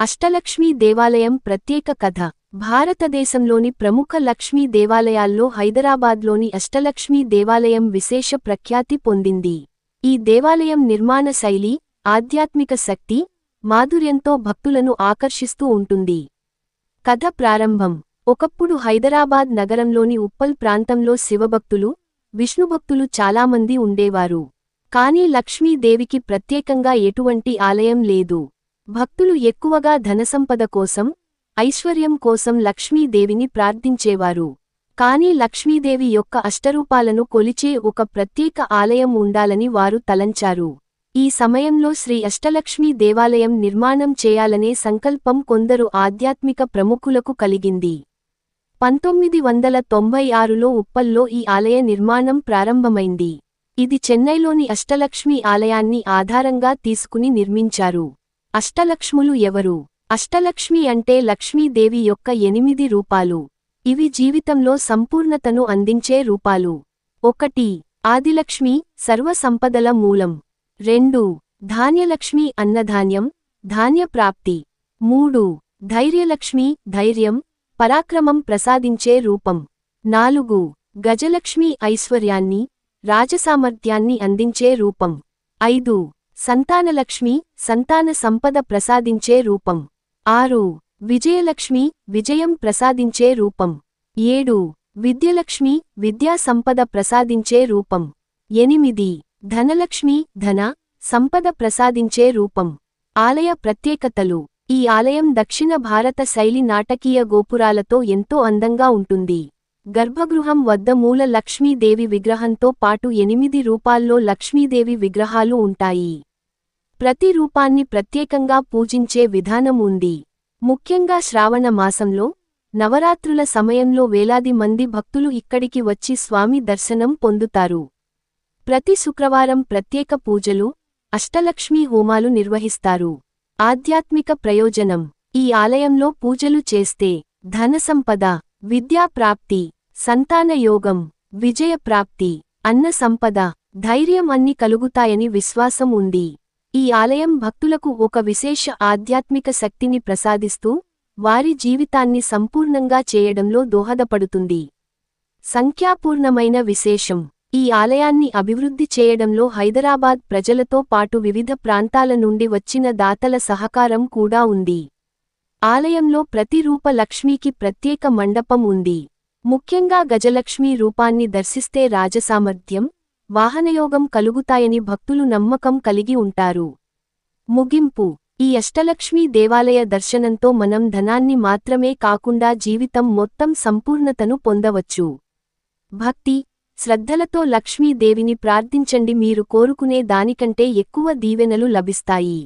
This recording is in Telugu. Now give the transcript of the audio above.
అష్టలక్ష్మీ దేవాలయం ప్రత్యేక కథ. భారతదేశంలోని ప్రముఖ లక్ష్మీ దేవాలయాల్లో హైదరాబాద్లోని అష్టలక్ష్మీ దేవాలయం విశేష ప్రఖ్యాతి పొందింది. ఈ దేవాలయం నిర్మాణ శైలి ఆధ్యాత్మిక శక్తి మాధుర్యంతో భక్తులను ఆకర్షిస్తూ ఉంటుంది. కథ ప్రారంభం. ఒకప్పుడు హైదరాబాద్ నగరంలోని ఉప్పల్ ప్రాంతంలో శివభక్తులు విష్ణుభక్తులు చాలామంది ఉండేవారు. కానీ లక్ష్మీదేవికి ప్రత్యేకంగా ఎటువంటి ఆలయం లేదు. భక్తులు ఎక్కువగా ధనసంపద కోసం ఐశ్వర్యం కోసం లక్ష్మీదేవిని ప్రార్థించేవారు. కాని లక్ష్మీదేవి యొక్క అష్టరూపాలను కొలిచే ఒక ప్రత్యేక ఆలయం ఉండాలని వారు తలంచారు. ఈ సమయంలో శ్రీ అష్టలక్ష్మీ దేవాలయం నిర్మాణం చేయాలనే సంకల్పం కొందరు ఆధ్యాత్మిక ప్రముఖులకు కలిగింది. పంతొమ్మిది వందల తొంభై ఆరులో ఉప్పల్లో ఈ ఆలయ నిర్మాణం ప్రారంభమైంది. ఇది చెన్నైలోని అష్టలక్ష్మి ఆలయాన్ని ఆధారంగా తీసుకుని నిర్మించారు. అష్టలక్ష్ములు ఎవరు? అష్టలక్ష్మి అంటే లక్ష్మీదేవి యొక్క ఎనిమిది రూపాలు. ఇవి జీవితంలో సంపూర్ణతను అందించే రూపాలు. ఒకటి ఆదిలక్ష్మి సర్వసంపదల మూలం. రెండు ధాన్యలక్ష్మి అన్నధాన్యం ధాన్యప్రాప్తి మూడు ధైర్యలక్ష్మి ధైర్యం పరాక్రమం ప్రసాదించే రూపం. నాలుగు గజలక్ష్మి ఐశ్వర్యాన్ని రాజసామర్థ్యాన్ని అందించే రూపం. ఐదు సంతానలక్ష్మి సంతాన సంపద ప్రసాదించే రూపం. ఆరు విజయలక్ష్మి విజయం ప్రసాదించే రూపం. ఏడు విద్యలక్ష్మి విద్యా సంపద ప్రసాదించే రూపం. ఎనిమిది ధనలక్ష్మి ధన సంపద ప్రసాదించే రూపం. ఆలయ ప్రత్యేకతలు. ఈ ఆలయం దక్షిణ భారత శైలి నాటకీయ గోపురాలతో ఎంతో అందంగా ఉంటుంది. గర్భగృహం వద్ద మూల లక్ష్మీదేవి విగ్రహంతో పాటు ఎనిమిది రూపాల్లో లక్ష్మీదేవి విగ్రహాలు ఉంటాయి. ప్రతి రూపాన్ని ప్రత్యేకంగా పూజించే విధానం ఉంది. ముఖ్యంగా శ్రావణ మాసంలో నవరాత్రుల సమయంలో వేలాది మంది భక్తులు ఇక్కడికి వచ్చి స్వామి దర్శనం పొందుతారు. ప్రతి శుక్రవారం ప్రత్యేక పూజలు అష్టలక్ష్మీ హోమాలు నిర్వహిస్తారు. ఆధ్యాత్మిక ప్రయోజనం ఈ ఆలయంలో పూజలు చేస్తే ధనసంపద విద్యాప్రాప్తి సంతానయోగం విజయప్రాప్తి అన్న సంపద ధైర్యం అన్ని కలుగుతాయని విశ్వాసం ఉంది. ఈ ఆలయం భక్తులకు ఒక విశేష ఆధ్యాత్మిక శక్తిని ప్రసాదిస్తూ వారి జీవితాన్ని సంపూర్ణంగా చేయడంలో దోహదపడుతుంది. సంఖ్యాపూర్ణమైన విశేషం. ఈ ఆలయాన్ని అభివృద్ధి చేయడంలో హైదరాబాద్ ప్రజలతో పాటు వివిధ ప్రాంతాల నుండి వచ్చిన దాతల సహకారం కూడా ఉంది. ఆలయంలో ప్రతి రూప లక్ష్మీకి ప్రత్యేక మండపం ఉంది. ముఖ్యంగా గజలక్ష్మీ రూపాన్ని దర్శిస్తే రాజసామర్థ్యం వాహనయోగం కలుగుతాయని భక్తులు నమ్మకం కలిగి ఉంటారు. ముగింపు. ఈ అష్టలక్ష్మీ దేవాలయ దర్శనంతో మనం ధనాన్ని మాత్రమే కాకుండా జీవితం మొత్తం సంపూర్ణతను పొందవచ్చు. భక్తి. శ్రద్ధలతో లక్ష్మీదేవిని ప్రార్థించండి. మీరు కోరుకునే దానికంటే ఎక్కువ దీవెనలు లభిస్తాయి.